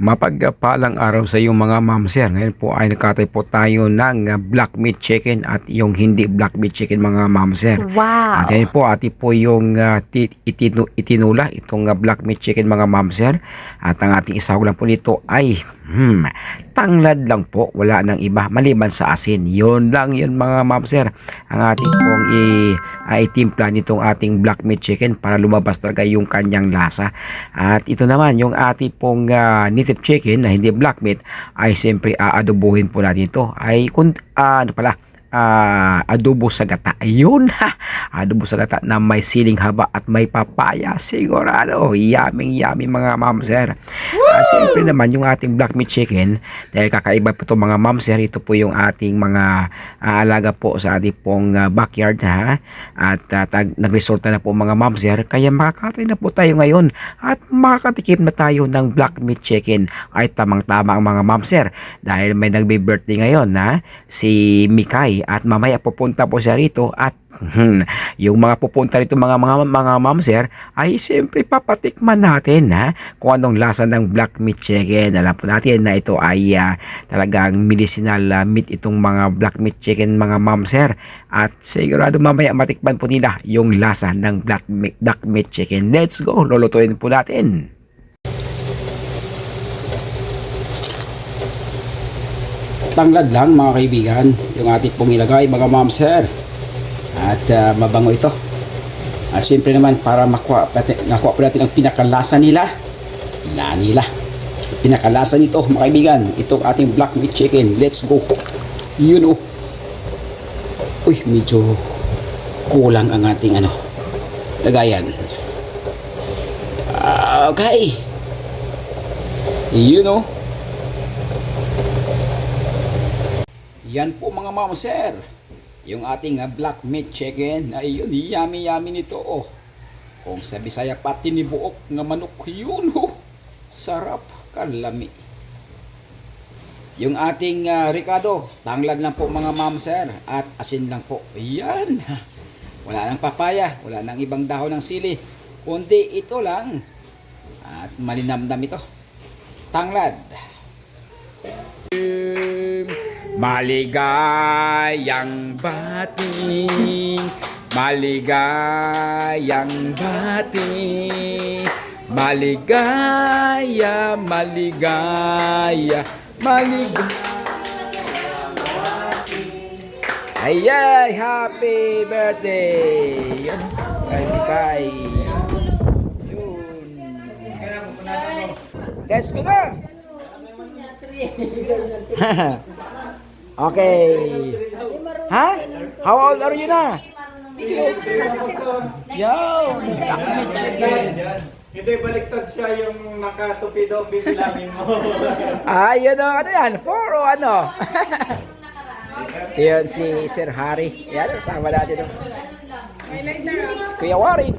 Mapagpalang araw sa iyo mga ma'am sir. Ngayon po ay nakatay po tayo ng uh, black meat chicken at yung hindi black meat chicken mga ma'am sir. Wow. At yan po ati po yung uh, ti- itinu- itinula itong uh, black meat chicken mga ma'am sir. At ang ating isahog lang po nito ay hmm, tanglad lang po. Wala nang iba maliban sa asin. Yun lang yun mga ma'am sir. Ang ating pong i, ay timpla nitong ating black meat chicken para lumabas talaga yung kanyang lasa. At ito naman yung ating pong uh, native chicken na hindi black meat ay siyempre aadobohin po natin ito. Ay kung ah, ano pala ah, adobo sa gata. Ayun ha. Adobo sa gata na may siling haba at may papaya. Sigurado. Yummy yummy mga ma'am sir. Ah, siyempre naman yung ating black meat chicken dahil kakaiba po ito mga ma'am sir. Ito po yung ating mga ah, alaga po sa ating pong ah, backyard ha. At ah, tag- nagresulta na po mga ma'am sir. Kaya makakatay na po tayo ngayon at makakatikim na tayo ng black meat chicken. Ay tamang-tama ang mga ma'am sir. Dahil may nagbe-birthday ngayon na si Mikay at mamaya pupunta po siya rito at hmm, yung mga pupunta rito mga mga mga ma'am sir ay siyempre papatikman natin ha kung anong lasa ng black meat chicken. Alam po natin na ito ay ah, talagang medicinal ah, meat itong mga black meat chicken mga ma'am sir at sigurado mamaya matikman po nila yung lasa ng black meat, black meat chicken. Let's go, lulutuin po natin. Tanglad lang mga kaibigan yung ating pong ilagay mga ma'am sir. At ah, mabango ito. At siyempre naman para makuha, natin, nakuha po natin ang pinakalasa nila na nila. Pinakalasa nito mga kaibigan itong ating black meat chicken. Let's go. You know. Uy medyo kulang ang ating ano lagayan. Ah, okay. You know Yan po mga mama sir. Yung ating ah, black meat chicken ay yun, yummy yummy nito oh. Kung sa Bisaya pati ni buok nga manok yun oh. Sarap kalami. Yung ating ah, Ricardo, tanglad lang po mga ma'am sir at asin lang po. Yan. Wala nang papaya, wala nang ibang dahon ng sili. Kundi ito lang. At malinamdam ito. Tanglad. Maligayang bati, maligayang bati, maligaya, maligaya, maligaya. Ay, ay, happy birthday! Yan, kay Mikay. Yun. Let's go na! Okay. Ha? How old are you na? Yo! Hindi, baliktad siya yung nakatupido, bibilangin mo. Ay, yun o, ano yan? Four o ano? Yun si Sir Harry. Yan, kasama natin. oh. Si Kuya Warren.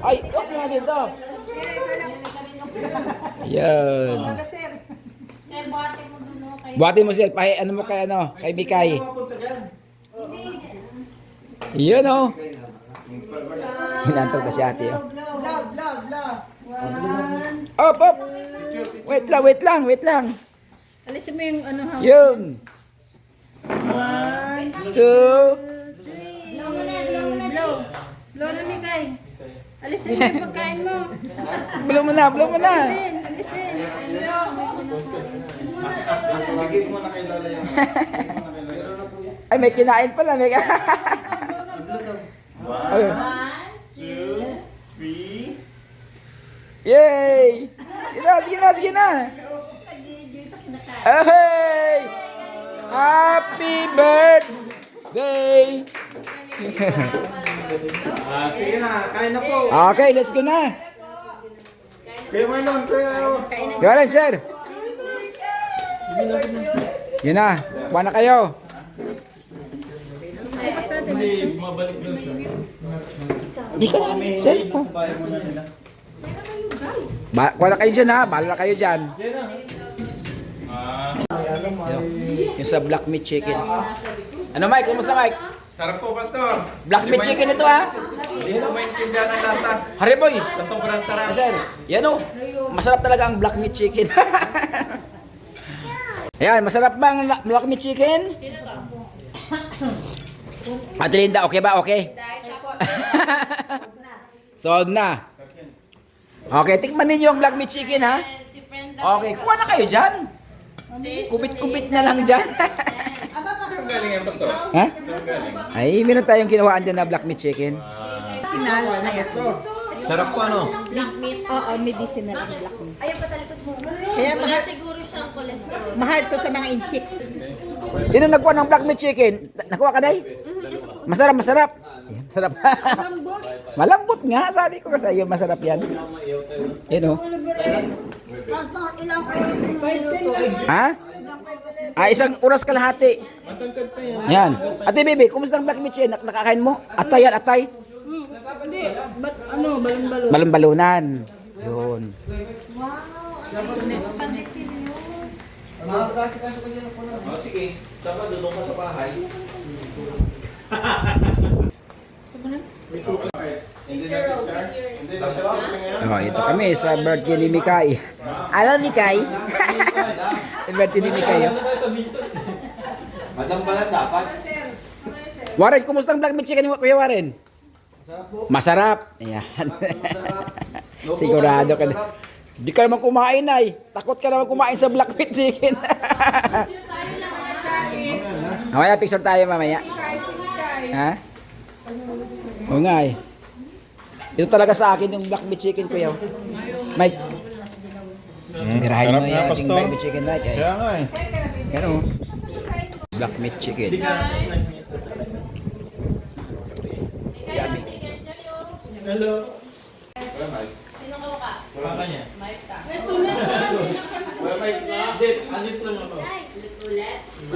Ay, huwag natin to. Yan. Buhatin mo sir, pahi, ano mo kay ano, kay Mikay. Yun o. Hinantog na si ate oh. Up, up. Wait lang, wait lang, wait lang. Alisin mo yung ano ha. Yun. Two. Blow mo na, blow mo na. Blow. Blow na Mikay. Alisin mo yung pagkain mo. Blow mo na, blow mo na. Alisin, alisin. Lagay mo na kay Lola yung... Ay, may kinain pala. May... Ay. Three. Yay! Sige na, sige na, sige na. Hey! Happy birthday! Ah, sige na, kain na po. Okay, let's go na. Kuya Marlon, kuya... Yun sir. Yun na, kuha na kayo. Di ka na, sir. oh. Ba kuha na kayo dyan ha, bahala na kayo dyan. Yung, yung sa black meat chicken. Ano Mike, kumusta Mike? Sarap po, Pastor. Black meat chicken ito ha. Hindi ko maintindihan ang lasa. Hariboy. Sobrang sarap. Yan o. Masarap talaga ang black meat chicken. Ayan, masarap ba ang la- black meat chicken? Ate Linda, okay ba? Okay? Sold na. Okay, tikman ninyo ang black meat chicken ha. Okay, kuha na kayo dyan. Kupit-kupit na lang dyan. Ha? Ay, meron tayong kinuhaan din na black meat chicken. Medicinal na ito. Sarap po, ano? Oo, medicinal black meat. Ayun pa sa likod mo. Kaya Wala siyang cholesterol. mahal to sa mga inchik. Sino nagkuha ng black meat chicken? Nakuha ka, Day? Masarap, masarap. Ayan, Masarap. Malambot nga, sabi ko kasi iyo, masarap yan. Yan o. Ha? Ah, isang oras kalahati. Yan. Ate Bibi, kumusta ang black meat chicken? Nak- Nakakain mo? Atay yan, atay. Hindi. Ba't ano, balon-balon? Balon-balunan. Yun. Oh, sige. Sama, dudong ka sa bahay. Na na? Oh, dito kami sa birthday ni Mikay. Alam Mikay? birthday ni Mikay. oh. Madam pala dapat. Warren, kumusta ang black meat chicken mo, Kuya Warren? Masarap. Ayan. Sigurado ka na. Di ka naman kumain ay. Takot ka naman kumain sa black meat chicken. Mamaya picture tayo mamaya. Ha? Oo nga eh. Ito talaga sa akin yung black meat chicken ko yun. Mike. Tirahin mo yan yung black meat chicken Mike. Eh. Kaya nga eh. Yan o. Black meat chicken.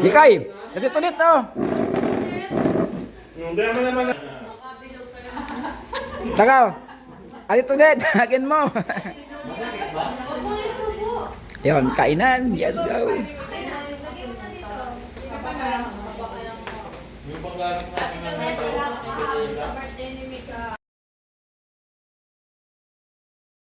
Mikay, sa dito dito. Hindi naman naman. Takaw. Adi to net, hagin mo. Yon, kainan. Yes, go. Yung panggamit natin ng